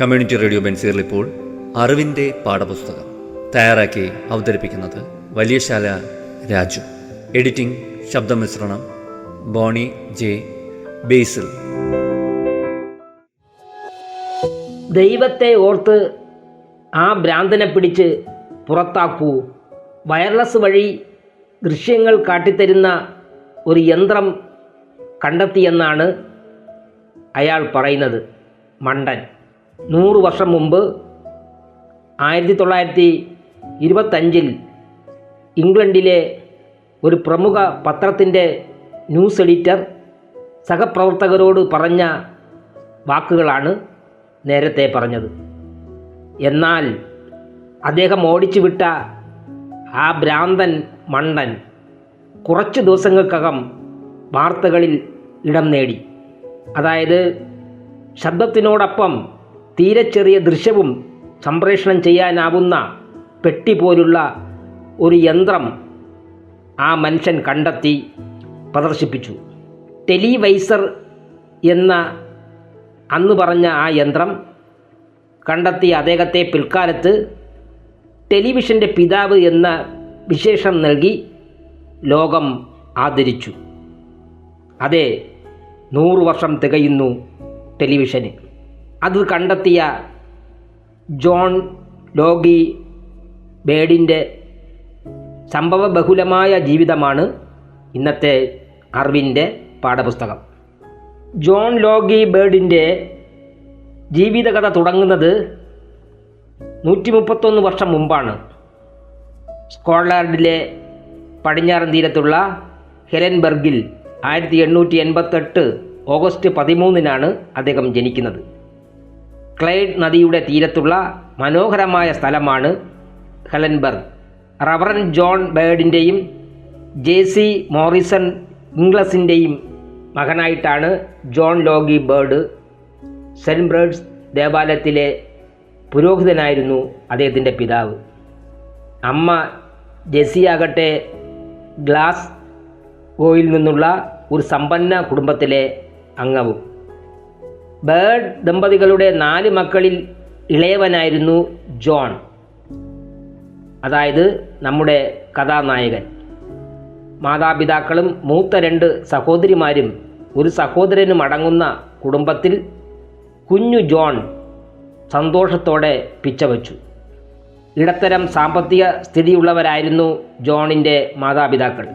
Community radio ബെൻസീറിൽ ഇപ്പോൾ അറിവിന്റെ പാഠപുസ്തകം തയ്യാറാക്കി അവതരിപ്പിക്കുന്നത് വലിയശാല രാജു. എഡിറ്റിംഗ് ശബ്ദമിശ്രണം ബോണി ജെ ബേസിൽ. ദൈവത്തെ ഓർത്ത് ആ ഭ്രാന്തനെ പിടിച്ച് പുറത്താക്കൂ. വയർലെസ് വഴി ദൃശ്യങ്ങൾ കാട്ടിത്തരുന്ന ഒരു യന്ത്രം കണ്ടെത്തിയെന്നാണ് അയാൾ പറയുന്നത്. മണ്ടൻ. നൂറ് വർഷം മുമ്പ് ആയിരത്തി തൊള്ളായിരത്തി ഇരുപത്തഞ്ചിൽ ഇംഗ്ലണ്ടിലെ ഒരു പ്രമുഖ പത്രത്തിന്റെ ന്യൂസ് എഡിറ്റർ സഹപ്രവർത്തകരോട് പറഞ്ഞ വാക്കുകളാണ് നേരത്തെ പറഞ്ഞത്. എന്നാൽ അദ്ദേഹം ഓടിച്ചു വിട്ട ആ ഭ്രാന്തൻ മണ്ടൻ കുറച്ച് ദിവസങ്ങൾക്കകം വാർത്തകളിൽ ഇടം നേടി. അതായത് ശബ്ദത്തിനോടൊപ്പം തീരെ ചെറിയ ദൃശ്യവും സംപ്രേഷണം ചെയ്യാനാവുന്ന പെട്ടി പോലുള്ള ഒരു യന്ത്രം ആ മനുഷ്യൻ കണ്ടെത്തി പ്രദർശിപ്പിച്ചു. ടെലിവൈസർ എന്ന അന്ന് പറഞ്ഞ ആ യന്ത്രം കണ്ടെത്തിയ അദ്ദേഹത്തെ പിൽക്കാലത്ത് ടെലിവിഷന്റെ പിതാവ് എന്ന വിശേഷം നൽകി ലോകം ആദരിച്ചു. അതെ നൂറു വർഷം തികയുന്നു ടെലിവിഷന്. അത് കണ്ടെത്തിയ ജോൺ ലോഗി ബേഡിന്റെ സംഭവബഹുലമായ ജീവിതമാണ് ഇന്നത്തെ അറിവിന്റെ പാഠപുസ്തകം. ജോൺ ലോഗി ബേഡിന്റെ ജീവിതകഥ തുടങ്ങുന്നത് നൂറ്റി മുപ്പത്തൊന്ന് വർഷം മുമ്പാണ്. സ്കോട്ട്ലാൻഡിലെ പടിഞ്ഞാറൻ തീരത്തുള്ള ഹെലൻബർഗിൽ ആയിരത്തി എണ്ണൂറ്റി എൺപത്തെട്ട് ഓഗസ്റ്റ് പതിമൂന്നിനാണ് അദ്ദേഹം ജനിക്കുന്നത്. ക്ലൈഡ് നദിയുടെ തീരത്തുള്ള മനോഹരമായ സ്ഥലമാണ് ഹെലൻബർഗ്. റവറൻ ജോൺ ബേഡിന്റെയും ജെ സി മോറിസൺ ഇംഗ്ലസിന്റെയും മകനായിട്ടാണ് ജോൺ ലോഗി ബേർഡ് സെന്റ് ദേവാലയത്തിലെ പുരോഹിതനായിരുന്നു അദ്ദേഹത്തിന്റെ പിതാവ്. അമ്മ ജെസിയാകട്ടെ ഗ്ലാസ് ഗോയിൽ നിന്നുള്ള ഒരു സമ്പന്ന കുടുംബത്തിലെ അംഗവും. ബേർഡ് ദമ്പതികളുടെ നാല് മക്കളിൽ ഇളയവനായിരുന്നു ജോൺ. അതായത് നമ്മുടെ കഥാനായകൻ. മാതാപിതാക്കളും മൂത്ത രണ്ട് സഹോദരിമാരും ഒരു സഹോദരനും അടങ്ങുന്ന കുടുംബത്തിൽ കുഞ്ഞു ജോൺ സന്തോഷത്തോടെ പിച്ചവച്ചു. ഇടത്തരം സാമ്പത്തിക സ്ഥിതിയുള്ളവരായിരുന്നു ജോണിന്റെ മാതാപിതാക്കൾ.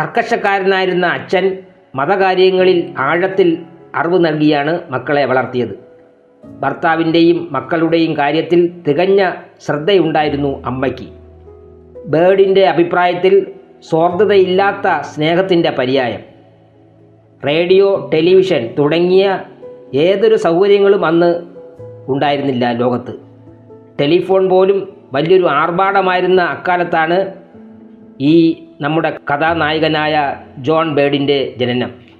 കർക്കശക്കാരനായിരുന്ന അച്ഛൻ മതകാര്യങ്ങളിൽ ആഴത്തിൽ അറിവ് നൽകിയാണ് മക്കളെ വളർത്തിയത്. ഭർത്താവിന്റെയും മക്കളുടെയും കാര്യത്തിൽ തികഞ്ഞ ശ്രദ്ധയുണ്ടായിരുന്നു അമ്മയ്ക്ക്. ബേർഡിന്റെ അഭിപ്രായത്തിൽ സ്വാർത്ഥതയില്ലാത്ത സ്നേഹത്തിന്റെ പര്യായം. റേഡിയോ ടെലിവിഷൻ തുടങ്ങിയ ഏതൊരു സൗകര്യങ്ങളും അന്ന് ഉണ്ടായിരുന്നില്ല ലോകത്ത്. ടെലിഫോൺ പോലും വലിയൊരു ആർഭാടമായിരുന്ന അക്കാലത്താണ് ഈ നമ്മുടെ കഥാനായകനായ ജോൺ ബേഡിന്റെ ജനനം.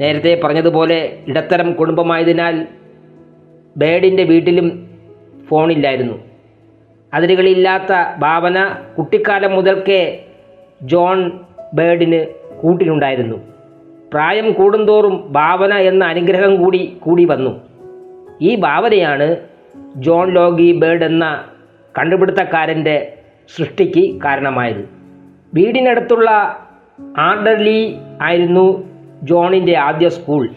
നേരത്തെ പറഞ്ഞതുപോലെ ഇടത്തരം കുടുംബമായതിനാൽ ബേഡിന്റെ വീട്ടിലും ഫോണില്ലായിരുന്നു. അതിരുകളില്ലാത്ത ഭാവന കുട്ടിക്കാലം മുതൽക്കേ ജോൺ ബേഡിന് കൂട്ടിനുണ്ടായിരുന്നു പ്രായം കൂടുന്തോറും ഭാവന എന്ന അനുഗ്രഹം കൂടി കൂടി വന്നു. ഈ ഭാവനയാണ് ജോൺ ലോഗി ബേഡ് എന്ന കണ്ടുപിടുത്തക്കാരന്റെ സൃഷ്ടിക്ക് കാരണമായത്. വീടിനടുത്തുള്ള ആർഡർലി ആയിരുന്നു ജോണിന്റെ ആദ്യ സ്കൂൾ.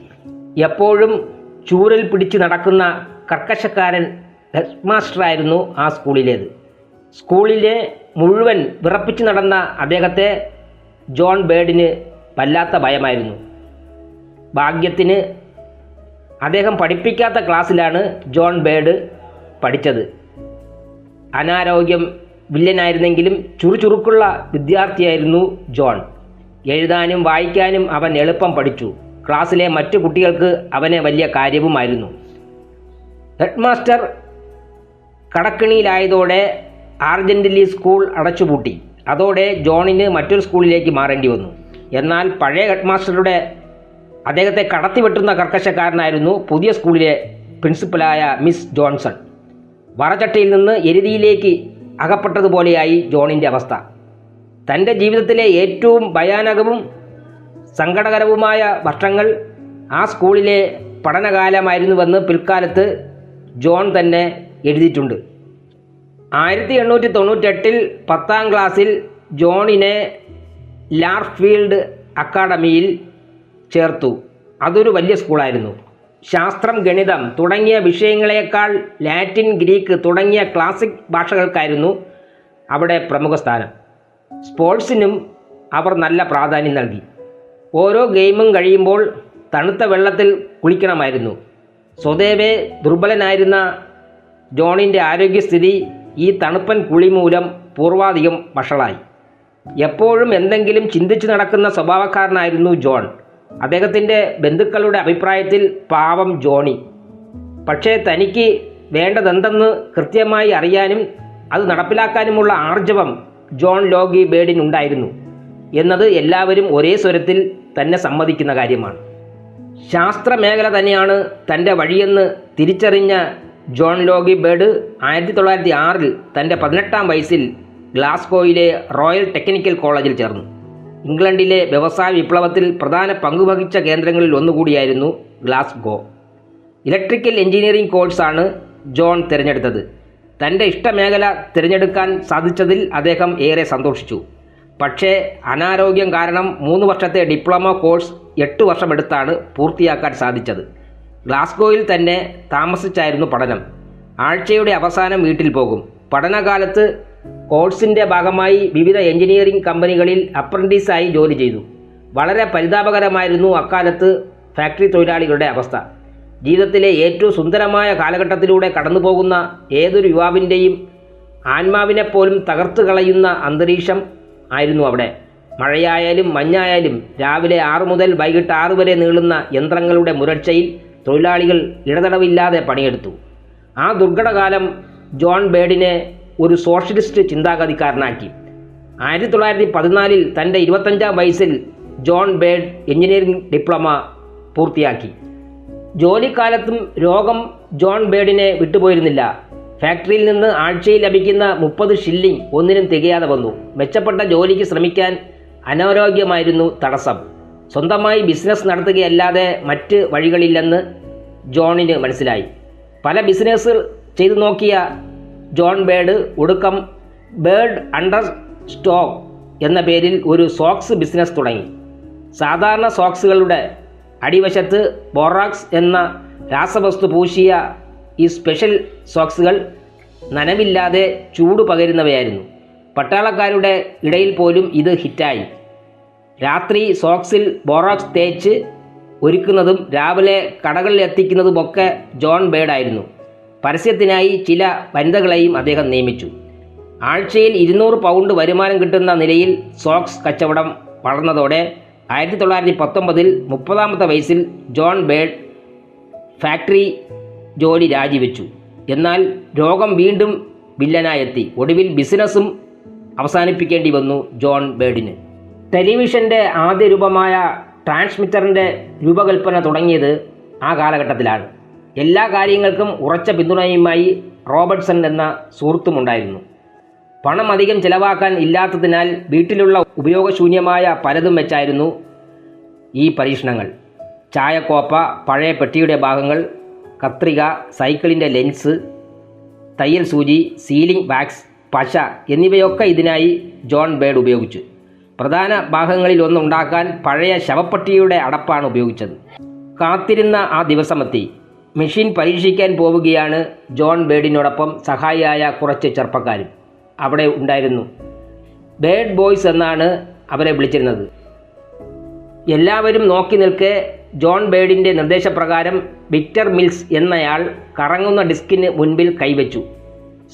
എപ്പോഴും ചൂരൽ പിടിച്ച് നടക്കുന്ന കർക്കശക്കാരൻ ഹെഡ് മാസ്റ്ററായിരുന്നു ആ സ്കൂളിലേത്. സ്കൂളിലെ മുഴുവൻ വിറപ്പിച്ച് നടന്ന അദ്ദേഹത്തെ ജോൺ ബേഡിന് വല്ലാത്ത ഭയമായിരുന്നു. ഭാഗ്യത്തിന് അദ്ദേഹം പഠിപ്പിക്കാത്ത ക്ലാസ്സിലാണ് ജോൺ ബേഡ് പഠിച്ചത്. അനാരോഗ്യം വില്ലനായിരുന്നെങ്കിലും ചുറുചുറുക്കുള്ള വിദ്യാർത്ഥിയായിരുന്നു ജോൺ. എഴുതാനും വായിക്കാനും അവൻ എളുപ്പം പഠിച്ചു. ക്ലാസ്സിലെ മറ്റു കുട്ടികൾക്ക് അവനെ വലിയ കാര്യവുമായിരുന്നു. ഹെഡ്മാസ്റ്റർ കടക്കിണിയിലായതോടെ ആർജന്റലി സ്കൂൾ അടച്ചുപൂട്ടി. അതോടെ ജോണിന് മറ്റൊരു സ്കൂളിലേക്ക് മാറേണ്ടി വന്നു. എന്നാൽ പഴയ ഹെഡ്മാസ്റ്ററുടെ അദ്ദേഹത്തെ കടത്തിവെട്ടുന്ന കർക്കശക്കാരനായിരുന്നു പുതിയ സ്കൂളിലെ പ്രിൻസിപ്പലായ മിസ് ജോൺസൺ. വറചട്ടയിൽ നിന്ന് എരുതിയിലേക്ക് അകപ്പെട്ടതുപോലെയായി ജോണിന്റെ അവസ്ഥ. തന്റെ ജീവിതത്തിലെ ഏറ്റവും ഭയാനകവും സങ്കടകരവുമായ വർഷങ്ങൾ ആ സ്കൂളിലെ പഠനകാലമായിരുന്നുവെന്ന് പിൽക്കാലത്ത് ജോൺ തന്നെ എഴുതിയിട്ടുണ്ട്. ആയിരത്തി എണ്ണൂറ്റി തൊണ്ണൂറ്റെട്ടിൽ പത്താം ക്ലാസ്സിൽ ജോണിനെ ലാർഫീൽഡ് അക്കാഡമിയിൽ ചേർത്തു. അതൊരു വലിയ സ്കൂളായിരുന്നു. ശാസ്ത്രം ഗണിതം തുടങ്ങിയ വിഷയങ്ങളെക്കാൾ ലാറ്റിൻ ഗ്രീക്ക് തുടങ്ങിയ ക്ലാസിക് ഭാഷകൾക്കായിരുന്നു അവിടെ പ്രമുഖ സ്ഥാനം. സ്പോർട്സിനും അവർ നല്ല പ്രാധാന്യം നൽകി. ഓരോ ഗെയിമും കഴിയുമ്പോൾ തണുത്ത വെള്ളത്തിൽ കുളിക്കണമായിരുന്നു. സ്വദേവേ ദുർബലനായിരുന്ന ജോണിന്റെ ആരോഗ്യസ്ഥിതി ഈ തണുപ്പൻ കുളി മൂലം പൂർവാധികം വഷളായി. എപ്പോഴും എന്തെങ്കിലും ചിന്തിച്ചു നടക്കുന്ന സ്വഭാവക്കാരനായിരുന്നു ജോൺ. അദ്ദേഹത്തിന്റെ ബന്ധുക്കളുടെ അഭിപ്രായത്തിൽ പാവം ജോണി. പക്ഷേ തനിക്ക് വേണ്ടതെന്തെന്ന് കൃത്യമായി അറിയാനും അത് നടപ്പിലാക്കാനുമുള്ള ആർജവം ജോൺ ലോഗി ബേഡിൻ ഉണ്ടായിരുന്നു എന്നത് എല്ലാവരും ഒരേ സ്വരത്തിൽ തന്നെ സമ്മതിക്കുന്ന കാര്യമാണ്. ശാസ്ത്രമേഖല തന്നെയാണ് തന്റെ വഴിയെന്ന് തിരിച്ചറിഞ്ഞ ജോൺ ലോഗി ബേഡ് ആയിരത്തി തൊള്ളായിരത്തി ആറിൽ തന്റെ പതിനെട്ടാം വയസ്സിൽ ഗ്ലാസ്ഗോയിലെ റോയൽ ടെക്നിക്കൽ കോളേജിൽ ചേർന്നു. ഇംഗ്ലണ്ടിലെ വ്യവസായ വിപ്ലവത്തിൽ പ്രധാന പങ്കുവഹിച്ച കേന്ദ്രങ്ങളിൽ ഒന്നുകൂടിയായിരുന്നു ഗ്ലാസ്ഗോ. ഇലക്ട്രിക്കൽ എഞ്ചിനീയറിംഗ് കോഴ്സാണ് ജോൺ തിരഞ്ഞെടുത്തത്. തന്റെ ഇഷ്ടമേഖല തിരഞ്ഞെടുക്കാൻ സാധിച്ചതിൽ അദ്ദേഹം ഏറെ സന്തോഷിച്ചു. പക്ഷേ അനാരോഗ്യം കാരണം മൂന്ന് വർഷത്തെ ഡിപ്ലോമ കോഴ്സ് എട്ട് വർഷമെടുത്താണ് പൂർത്തിയാക്കാൻ സാധിച്ചത്. ഗ്ലാസ്ഗോയിൽ തന്നെ താമസിച്ചായിരുന്നു പഠനം. ആഴ്ചയുടെ അവസാനം വീട്ടിൽ പോകും. പഠനകാലത്ത് കോഴ്സിന്റെ ഭാഗമായി വിവിധ എഞ്ചിനീയറിംഗ് കമ്പനികളിൽ അപ്രന്റീസായി ജോലി ചെയ്തു. വളരെ പരിതാപകരമായിരുന്നു അക്കാലത്ത് ഫാക്ടറി തൊഴിലാളികളുടെ അവസ്ഥ. ജീവിതത്തിലെ ഏറ്റവും സുന്ദരമായ കാലഘട്ടത്തിലൂടെ കടന്നു പോകുന്ന ഏതൊരു യുവാവിന്റെയും ആത്മാവിനെപ്പോലും തകർത്തു കളയുന്ന അന്തരീക്ഷം ആയിരുന്നു അവിടെ. മഴയായാലും മഞ്ഞായാലും രാവിലെ ആറു മുതൽ വൈകിട്ട് ആറു വരെ നീളുന്ന യന്ത്രങ്ങളുടെ മുരക്ഷയിൽ തൊഴിലാളികൾ ഇടതടവില്ലാതെ പണിയെടുത്തു. ആ ദുർഘടകാലം ജോൺ ബേഡിനെ ഒരു സോഷ്യലിസ്റ്റ് ചിന്താഗതിക്കാരനാക്കി. ആയിരത്തി തൊള്ളായിരത്തി പതിനാലിൽ തന്റെ ഇരുപത്തഞ്ചാം വയസ്സിൽ ജോൺ ബേഡ് എഞ്ചിനീയറിംഗ് ഡിപ്ലോമ പൂർത്തിയാക്കി. ജോലിക്കാലത്തും രോഗം ജോൺ ബേഡിനെ വിട്ടുപോയിരുന്നില്ല. ഫാക്ടറിയിൽ നിന്ന് ആഴ്ചയിൽ ലഭിക്കുന്ന മുപ്പത് ഷില്ലിംഗ് ഒന്നിനും തികയാതെ വന്നു. മെച്ചപ്പെട്ട ജോലിക്ക് ശ്രമിക്കാൻ അനാരോഗ്യമായിരുന്നു തടസ്സം. സ്വന്തമായി ബിസിനസ് നടത്തുകയല്ലാതെ മറ്റ് വഴികളില്ലെന്ന് ജോണിന് മനസ്സിലായി. പല ബിസിനസ് ചെയ്തു നോക്കിയ ജോൺ ബേഡ് ഒടുക്കം ബേഡ് അണ്ടർ സ്റ്റോക്ക് എന്ന പേരിൽ ഒരു സോക്സ് ബിസിനസ് തുടങ്ങി. സാധാരണ സോക്സുകളുടെ അടിവശത്ത് ബോറാക്സ് എന്ന രാസവസ്തു പൂശിയ ഈ സ്പെഷ്യൽ സോക്സുകൾ നനവില്ലാതെ ചൂട് പകരുന്നവയായിരുന്നു. പട്ടാളക്കാരുടെ ഇടയിൽ പോലും ഇത് ഹിറ്റായി. രാത്രി സോക്സിൽ ബോറോക്സ് തേച്ച് ഒരുക്കുന്നതും രാവിലെ കടകളിൽ എത്തിക്കുന്നതുമൊക്കെ ജോൺ ബേഡായിരുന്നു പരസ്യത്തിനായി ചില വനിതകളെയും അദ്ദേഹം നിയമിച്ചു. ആഴ്ചയിൽ ഇരുന്നൂറ് പൗണ്ട് വരുമാനം കിട്ടുന്ന നിലയിൽ സോക്സ് കച്ചവടം വളർന്നതോടെ ആയിരത്തി തൊള്ളായിരത്തി പത്തൊമ്പതിൽ മുപ്പതാമത്തെ വയസ്സിൽ ജോൺ ബേഡ് ഫാക്ടറി ജോലി രാജിവെച്ചു. എന്നാൽ രോഗം വീണ്ടും വില്ലനായെത്തി. ഒടുവിൽ ബിസിനസ്സും അവസാനിപ്പിക്കേണ്ടി വന്നു ജോൺ ബേഡിന്. ടെലിവിഷന്റെ ആദ്യ രൂപമായ ട്രാൻസ്മിറ്ററിന്റെ രൂപകൽപ്പന തുടങ്ങിയത് ആ കാലഘട്ടത്തിലാണ്. എല്ലാ കാര്യങ്ങൾക്കും ഉറച്ച പിന്തുണയുമായി റോബർട്ട്സൺ എന്ന സുഹൃത്തുമുണ്ടായിരുന്നു. പണം അധികം ചിലവാക്കാൻ ഇല്ലാത്തതിനാൽ വീട്ടിലുള്ള ഉപയോഗശൂന്യമായ പലതും വെച്ചായിരുന്നു ഈ പരീക്ഷണങ്ങൾ. ചായക്കോപ്പ പഴയ പെട്ടിയുടെ ഭാഗങ്ങൾ കത്രിക സൈക്കിളിന്റെ ലെൻസ് തയ്യൽ സൂചി സീലിംഗ് വാക്സ് പശ എന്നിവയൊക്കെ ഇതിനായി ജോൺ ബേഡ് ഉപയോഗിച്ചു. പ്രധാന ഭാഗങ്ങളിൽ ഒന്നുണ്ടാക്കാൻ പഴയ ശവപ്പെട്ടിയുടെ അടപ്പാണ് ഉപയോഗിച്ചത്. കാത്തിരുന്ന ആ ദിവസമെത്തി. മെഷീൻ പരീക്ഷിക്കാൻ പോവുകയാണ് ജോൺ ബേഡിനോടൊപ്പം സഹായിയായ കുറച്ച് ചെറുപ്പക്കാരും. അവിടെ ഉണ്ടായിരുന്നു. ബേഡ് ബോയ്സ് എന്നാണ് അവരെ വിളിച്ചിരുന്നത്. എല്ലാവരും നോക്കി നിൽക്കെ ജോൺ ബേഡിന്റെ നിർദ്ദേശപ്രകാരം വിക്ടർ മിൽസ് എന്നയാൾ കറങ്ങുന്ന ഡിസ്കിന് മുൻപിൽ കൈവച്ചു.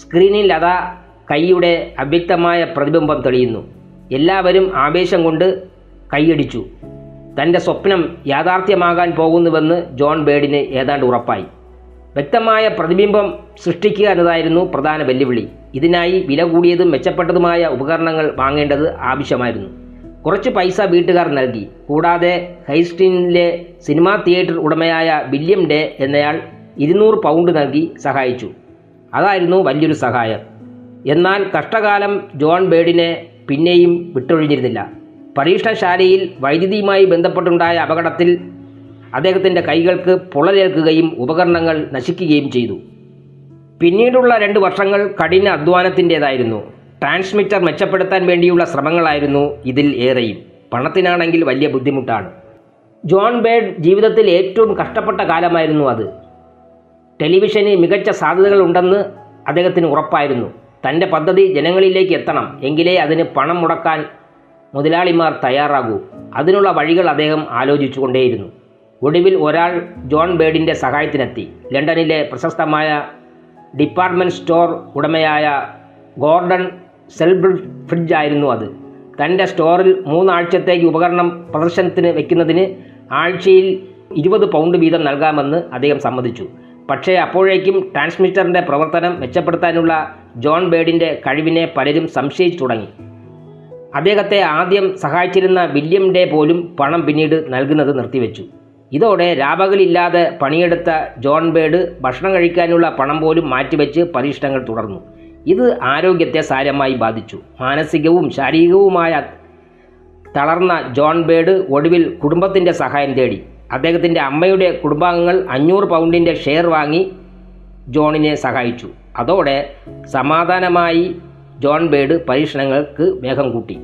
സ്ക്രീനിൽ അതാ കൈയുടെ അവ്യക്തമായ പ്രതിബിംബം തെളിയുന്നു. എല്ലാവരും ആവേശം കൊണ്ട് കൈയടിച്ചു. തന്റെ സ്വപ്നം യാഥാർത്ഥ്യമാകാൻ പോകുന്നുവെന്ന് ജോൺ ബേഡിന് ഏതാണ്ട് ഉറപ്പായി. വ്യക്തമായ പ്രതിബിംബം സൃഷ്ടിക്കുക എന്നതായിരുന്നു പ്രധാന വെല്ലുവിളി. ഇതിനായി വില കൂടിയതും മെച്ചപ്പെട്ടതുമായ ഉപകരണങ്ങൾ വാങ്ങേണ്ടത് ആവശ്യമായിരുന്നു. കുറച്ച് പൈസ വീട്ടുകാർ നൽകി. കൂടാതെ ഹൈസ്റ്റീനിലെ സിനിമാ തിയേറ്റർ ഉടമയായ വില്യം ഡേ എന്നയാൾ ഇരുന്നൂറ് പൗണ്ട് നൽകി സഹായിച്ചു. അതായിരുന്നു വലിയൊരു സഹായം. എന്നാൽ കഷ്ടകാലം ജോൺ ബേഡിനെ പിന്നെയും വിട്ടൊഴിഞ്ഞിരുന്നില്ല. പരീക്ഷണശാലയിൽ വൈദ്യുതിയുമായി ബന്ധപ്പെട്ടുണ്ടായ അപകടത്തിൽ അദ്ദേഹത്തിന്റെ കൈകൾക്ക് പൊള്ളലേൽക്കുകയും ഉപകരണങ്ങൾ നശിക്കുകയും ചെയ്തു. പിന്നീടുള്ള രണ്ട് വർഷങ്ങൾ കഠിന അധ്വാനത്തിന്റേതായിരുന്നു ട്രാൻസ്മിറ്റർ മെച്ചപ്പെടുത്താൻ വേണ്ടിയുള്ള ശ്രമങ്ങളായിരുന്നു ഇതിൽ ഏറെയും. പണത്തിനാണെങ്കിൽ വലിയ ബുദ്ധിമുട്ടാണ്. ജോൺ ബേഡ് ജീവിതത്തിൽ ഏറ്റവും കഷ്ടപ്പെട്ട കാലമായിരുന്നു അത്. ടെലിവിഷന് മികച്ച സാധ്യതകളുണ്ടെന്ന് അദ്ദേഹത്തിന് ഉറപ്പായിരുന്നു. തന്റെ പദ്ധതി ജനങ്ങളിലേക്ക് എത്തണം എങ്കിലേ അതിന് പണം മുടക്കാൻ മുതലാളിമാർ തയ്യാറാകൂ. അതിനുള്ള വഴികൾ അദ്ദേഹം ആലോചിച്ചുകൊണ്ടേയിരുന്നു. ഒടുവിൽ ഒരാൾ ജോൺ ബേഡിന്റെ സഹായത്തിനെത്തി. ലണ്ടനിലെ പ്രശസ്തമായ ഡിപ്പാർട്ട്മെന്റ് സ്റ്റോർ ഉടമയായ ഗോർഡൺ സെൽബ്രിഡ്ജ് ആയിരുന്നു അത്. തന്റെ സ്റ്റോറിൽ മൂന്നാഴ്ചത്തേക്ക് ഉപകരണം പ്രദർശനത്തിന് വെക്കുന്നതിന് ആഴ്ചയിൽ ഇരുപത് പൗണ്ട് വീതം നൽകാമെന്ന് അദ്ദേഹം സമ്മതിച്ചു. പക്ഷേ അപ്പോഴേക്കും ട്രാൻസ്മിറ്ററിന്റെ പ്രവർത്തനം മെച്ചപ്പെടുത്താനുള്ള ജോൺ ബേഡിന്റെ കഴിവിനെ പലരും സംശയിച്ചു തുടങ്ങി. അദ്ദേഹത്തെ ആദ്യം സഹായിച്ചിരുന്ന വില്യം ഡേ പോലും പണം പിന്നീട് നൽകുന്നത് നിർത്തിവെച്ചു. ഇതോടെ രാപകലില്ലാതെ പണിയെടുത്ത ജോൺ ബേഡ് ഭക്ഷണം കഴിക്കാനുള്ള പണം പോലും മാറ്റിവെച്ച് പരീക്ഷണങ്ങൾ തുടർന്നു. ഇത് ആരോഗ്യത്തെ സാരമായി ബാധിച്ചു. മാനസികവും ശാരീരികവുമായ തളർന്ന ജോൺ ബേഡ് ഒടുവിൽ കുടുംബത്തിന്റെ സഹായം തേടി. അദ്ദേഹത്തിന്റെ അമ്മയുടെ കുടുംബാംഗങ്ങൾ അഞ്ഞൂറ് പൗണ്ടിന്റെ ഷെയർ വാങ്ങി ജോണിനെ സഹായിച്ചു. അതോടെ സമാധാനമായി ജോൺ ബേഡ് പരീക്ഷണങ്ങൾക്ക് വേഗം കൂട്ടി.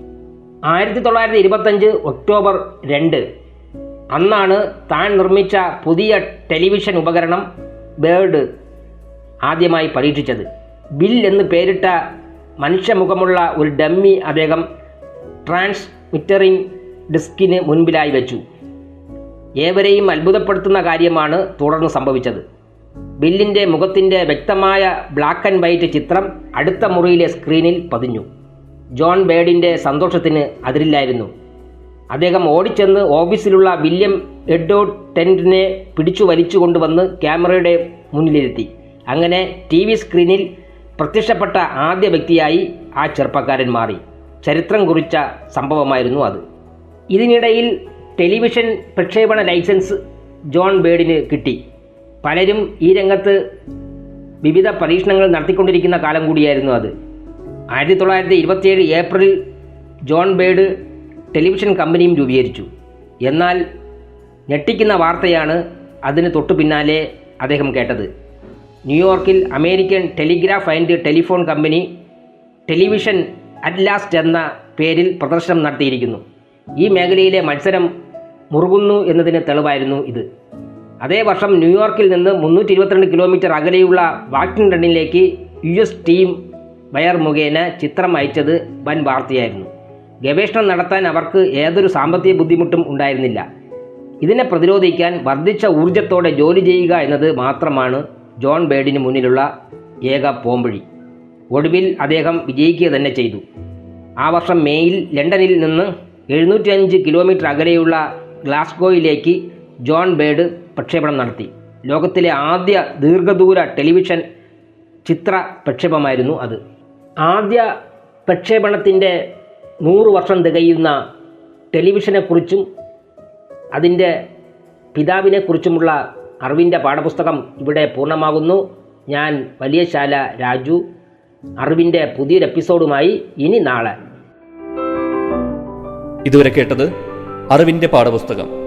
ആയിരത്തി തൊള്ളായിരത്തി ഇരുപത്തഞ്ച് ഒക്ടോബർ രണ്ട് അന്നാണ് താൻ നിർമ്മിച്ച പുതിയ ടെലിവിഷൻ ഉപകരണം ബേർഡ് ആദ്യമായി പരീക്ഷിച്ചത്. ബിൽ എന്ന് പേരിട്ട മനുഷ്യമുഖമുള്ള ഒരു ഡമ്മി അദ്ദേഹം ട്രാൻസ്മിറ്ററിംഗ് ഡിസ്കിന് മുൻപിലായി വെച്ചു. ഏവരെയും അത്ഭുതപ്പെടുത്തുന്ന കാര്യമാണ് തുടർന്ന് സംഭവിച്ചത്. ബില്ലിന്റെ മുഖത്തിന്റെ വ്യക്തമായ ബ്ലാക്ക് ആൻഡ് വൈറ്റ് ചിത്രം അടുത്ത മുറിയിലെ സ്ക്രീനിൽ പതിഞ്ഞു. ജോൺ ബേഡിന്റെ സന്തോഷത്തിന് അതിരില്ലായിരുന്നു. അദ്ദേഹം ഓടിച്ചെന്ന് ഓഫീസിലുള്ള വില്യം എഡോ ടെന്റിനെ പിടിച്ചു വലിച്ചു കൊണ്ടുവന്ന് ക്യാമറയുടെ മുന്നിലിരുത്തി. അങ്ങനെ ടി വി സ്ക്രീനിൽ പ്രത്യക്ഷപ്പെട്ട ആദ്യ വ്യക്തിയായി ആ ചെറുപ്പക്കാരൻ മാറി. ചരിത്രം കുറിച്ച സംഭവമായിരുന്നു അത്. ഇതിനിടയിൽ ടെലിവിഷൻ പ്രക്ഷേപണ ലൈസൻസ് ജോൺ ബേഡിന് കിട്ടി. പലരും ഈ രംഗത്ത് വിവിധ പരീക്ഷണങ്ങൾ നടത്തിക്കൊണ്ടിരിക്കുന്ന കാലം കൂടിയായിരുന്നു അത്. ആയിരത്തി തൊള്ളായിരത്തി ഇരുപത്തിയേഴ് ഏപ്രിൽ ജോൺ ബേഡ് ടെലിവിഷൻ കമ്പനിയും രൂപീകരിച്ചു. എന്നാൽ ഞെട്ടിക്കുന്ന വാർത്തയാണ് അതിന് തൊട്ടു പിന്നാലെ അദ്ദേഹം കേട്ടത്. ന്യൂയോർക്കിൽ American telegraph and telephone company television at last എന്ന പേരിൽ പ്രദർശനം നടത്തിയിരിക്കുന്നു. ഈ മേഖലയിലെ മത്സരം മുറുകുന്നു എന്നതിന് തെളിവായിരുന്നു ഇത്. അതേ വർഷം ന്യൂയോർക്കിൽ നിന്ന് മുന്നൂറ്റി ഇരുപത്തിരണ്ട് കിലോമീറ്റർ അകലെയുള്ള വാഷിംഗ്ടണിലേക്ക് യു എസ് ടീം വയർ മുഖേന ചിത്രം അയച്ചത് വൻ വാർത്തയായിരുന്നു. ഗവേഷണം നടത്താൻ അവർക്ക് ഏതൊരു സാമ്പത്തിക ബുദ്ധിമുട്ടും ഉണ്ടായിരുന്നില്ല. ഇതിനെ പ്രതിരോധിക്കാൻ വർദ്ധിച്ച ഊർജത്തോടെ ജോലി ചെയ്യുക എന്നത് മാത്രമാണ് ജോൺ ബേഡിന് മുന്നിലുള്ള ഏക പോംവഴി. ഒടുവിൽ അദ്ദേഹം വിജയിക്കുക തന്നെ ചെയ്തു. ആ വർഷം മേയിൽ ലണ്ടനിൽ നിന്ന് എഴുന്നൂറ്റി അഞ്ച് കിലോമീറ്റർ അകലെയുള്ള ഗ്ലാസ്ഗോയിലേക്ക് ജോൺ ബേഡ് പ്രക്ഷേപണം നടത്തി. ലോകത്തിലെ ആദ്യ ദീർഘദൂര ടെലിവിഷൻ ചിത്ര പ്രക്ഷേപമായിരുന്നു അത്. ആദ്യ പ്രക്ഷേപണത്തിന്റെ നൂറ് വർഷം തികയുന്ന ടെലിവിഷനെക്കുറിച്ചും അതിന്റെ പിതാവിനെക്കുറിച്ചുമുള്ള അറിവിന്റെ പാഠപുസ്തകം ഇവിടെ പൂർണമാകുന്നു. ഞാൻ വലിയശാല രാജു. അറിവിന്റെ പുതിയൊരു എപ്പിസോഡുമായി ഇനി നാളെ. ഇതുവരെ കേട്ടത് അറിവിന്റെ പാഠപുസ്തകം.